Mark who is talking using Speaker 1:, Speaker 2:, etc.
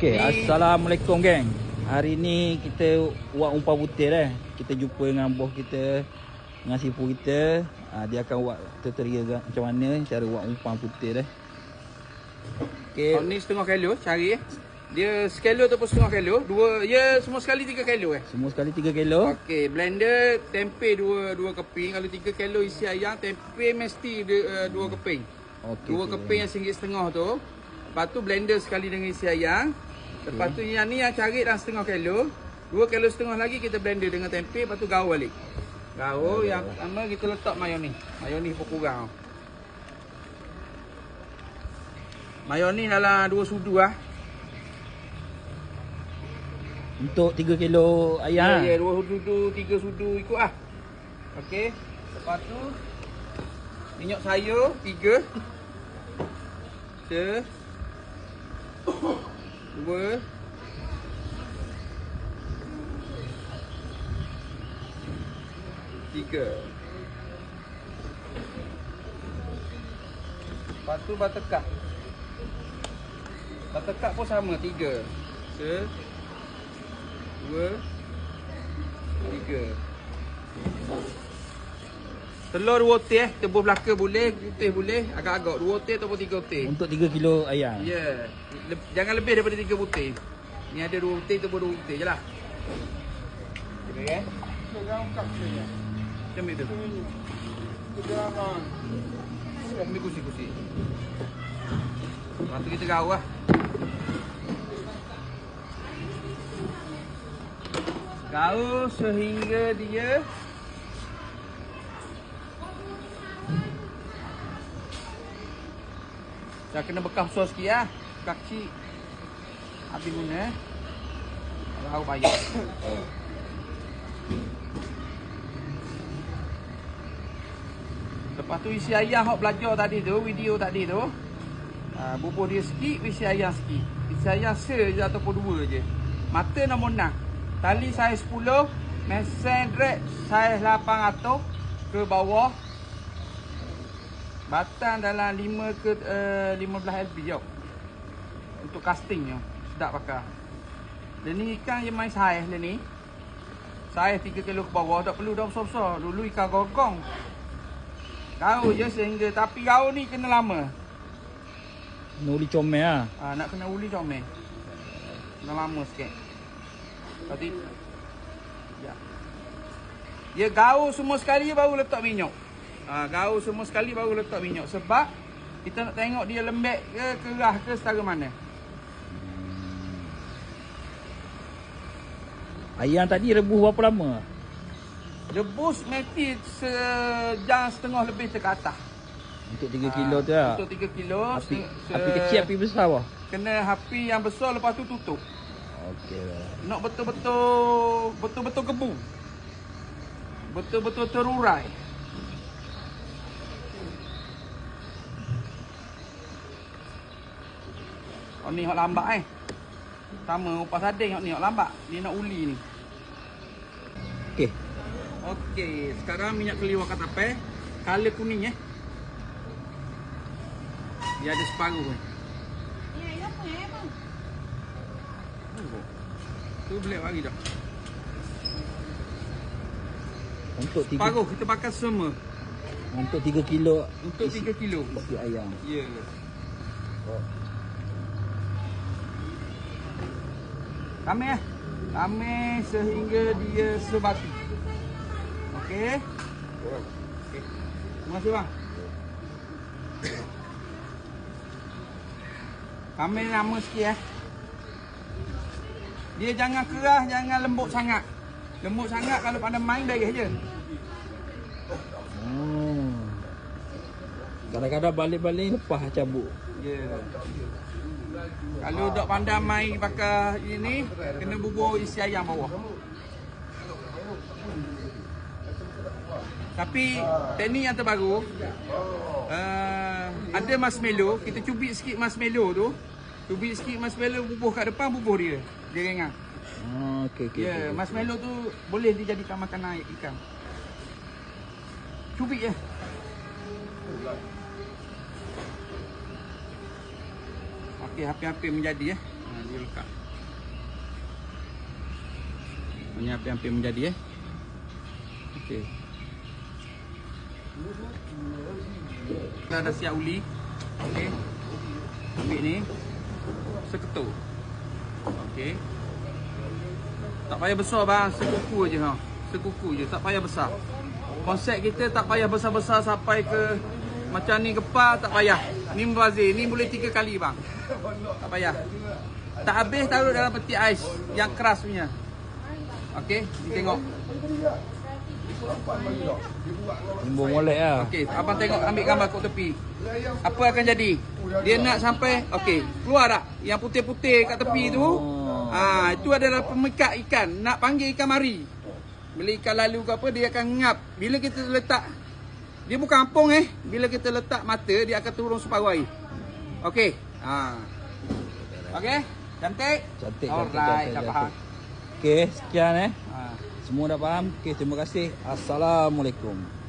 Speaker 1: Okay, Assalamualaikum geng. Hari ni kita buat umpan putih eh. Kita jumpa dengan bos kita dengan sipu kita. Ha, dia akan buat tutorial macam mana cara buat umpan putih eh.
Speaker 2: Okay. Oh, ni setengah kilo cari eh. Dia sekilo ataupun setengah kilo. Dua, ya semua sekali tiga kilo eh.
Speaker 1: Semua sekali 3 kilo.
Speaker 2: Okey, blender tempe dua dua keping. Kalau tiga kilo isi ayam, tempe mesti de, uh, dua keping.
Speaker 1: Okey.
Speaker 2: Dua
Speaker 1: okey.
Speaker 2: keping yang singgit setengah tu. Lepas tu blender sekali dengan isi ayam. Lepas tu yang ni yang cari dalam setengah kilo. Dua kilo setengah lagi kita blender dengan tempe. Lepas tu gaul balik. Gaul yang pertama kita letak mayonis. Mayonis pun kurang. Mayonis dalam dua sudu lah.
Speaker 1: Untuk 3 kilo ayam.
Speaker 2: Ya, ya, dua sudu, tiga sudu ikut lah. Okey. Lepas tu minyak sayur tiga. Se. Dua. Tiga. Lepas tu buttercup. Buttercup pun sama, tiga. Se. Dua. Tiga. Telur dua otik eh. Tebus belaka boleh, putih boleh. Agak-agak dua otik ataupun tiga otik.
Speaker 1: Untuk 3 kilo ayam.
Speaker 2: Ya. Yeah. Le- jangan lebih daripada tiga butir. Ni ada dua butir, tebus dua butir je lah. Okay, eh? Macam itu. Ambil kursi-kursi. Lepas tu kita gaul lah. Gaul sehingga dia Dah kena bekam sos sikit lah Bekam kecil. Habis guna eh. Kalau payah Lepas tu isi ayam hok belajar tadi tu Video tadi tu uh, Bubuh dia sikit Isi ayam sikit. Isi ayam se je ataupun dua je. Mata nombor 6 Tali saiz 10 Mesin drag saiz 800 Ke bawah Batang dalam 5 ke uh, 15 lb jauh. Untuk casting je. Sedap pakai. Dan ni ikan yang main saiz dia ni. Saiz 3 kilo ke bawah. Tak perlu dah besar-besar. Dulu ikan gogong. Kau je sehingga. Tapi kau ni kena lama.
Speaker 1: Nuri comel lah.
Speaker 2: Ha, nak kena uli comel. Kena lama sikit. Tadi. Ya. Dia gaul semua sekali baru letak minyak. Ha, gaul semua sekali baru letak minyak. Sebab kita nak tengok dia lembek ke kerah ke setara mana.
Speaker 1: Ayam tadi rebus berapa lama?
Speaker 2: Rebus mesti sejam setengah lebih ke atas.
Speaker 1: Untuk 3 kilo tu lah.
Speaker 2: Untuk 3 kilo.
Speaker 1: Api,
Speaker 2: se-
Speaker 1: api kecil, api besar wah.
Speaker 2: Kena api yang besar lepas tu tutup.
Speaker 1: Okey lah.
Speaker 2: Nak betul-betul betul-betul kebu. Betul-betul terurai. Oh ni hok lambat eh. Sama upas sading hok ni hok lambat. Dia nak uli ni.
Speaker 1: Okey.
Speaker 2: Okey, sekarang minyak keliwa kat tape. Color kuning eh. Dia ada separuh eh. Tu boleh bagi dah.
Speaker 1: Untuk 3
Speaker 2: Separuh kita pakai semua.
Speaker 1: untuk 3 kilo
Speaker 2: Untuk
Speaker 1: isi-
Speaker 2: 3 kilo.
Speaker 1: isi ayam.
Speaker 2: Ya.
Speaker 1: Oh.
Speaker 2: Kami eh. Kami sehingga dia sebati. Okey. Okey. Terima kasih bang. Kami lama sikit eh. Dia jangan kerah, jangan lembut sangat. Lembut sangat kalau pada main beres je.
Speaker 1: Hmm. Kadang-kadang balik-balik lepas cabut.
Speaker 2: Ya. Yeah. Kalau dok pandai mai pakai ini, kena bubur isi ayam bawah. Tapi teknik yang terbaru uh, ada marshmallow, kita cubit sikit marshmallow tu. Cubit sikit marshmallow bubuh kat depan bubuh dia. Dia ringan.
Speaker 1: Oh, okey okey.
Speaker 2: Ya, yeah, marshmallow tu boleh dijadikan makanan ikan. Cubit je. Okey, hampir-hampir menjadi ya. Ha, Dia lekat. Ini hampir-hampir menjadi eh. Okey. Kita dah siap uli. Okey. Ambil ni. Seketul. Okey. Tak payah besar bang, sekuku je ha. Sekuku je, tak payah besar. Konsep kita tak payah besar-besar sampai ke macam ni gepar tak payah. Ni membazir, ni boleh tiga kali bang. Tak payah. Tak habis taruh dalam peti ais yang keras punya. Okey, ni tengok.
Speaker 1: Timbung molek lah.
Speaker 2: Okey, abang tengok ambil gambar kat tepi. Apa akan jadi? Dia nak sampai okey, keluar tak? Yang putih-putih kat tepi tu.
Speaker 1: Oh.
Speaker 2: Ah, itu adalah pemikat ikan. Nak panggil ikan mari. Bila ikan lalu ke apa dia akan ngap. Bila kita letak dia bukan ampung eh. Bila kita letak mata dia akan turun separuh air. Okey. Ha. Okey.
Speaker 1: Cantik? Cantik,
Speaker 2: Alright,
Speaker 1: cantik,
Speaker 2: dah
Speaker 1: cantik.
Speaker 2: faham.
Speaker 1: Okey, sekian eh.
Speaker 2: Ha.
Speaker 1: Semua dah faham? Okey, terima kasih. Assalamualaikum.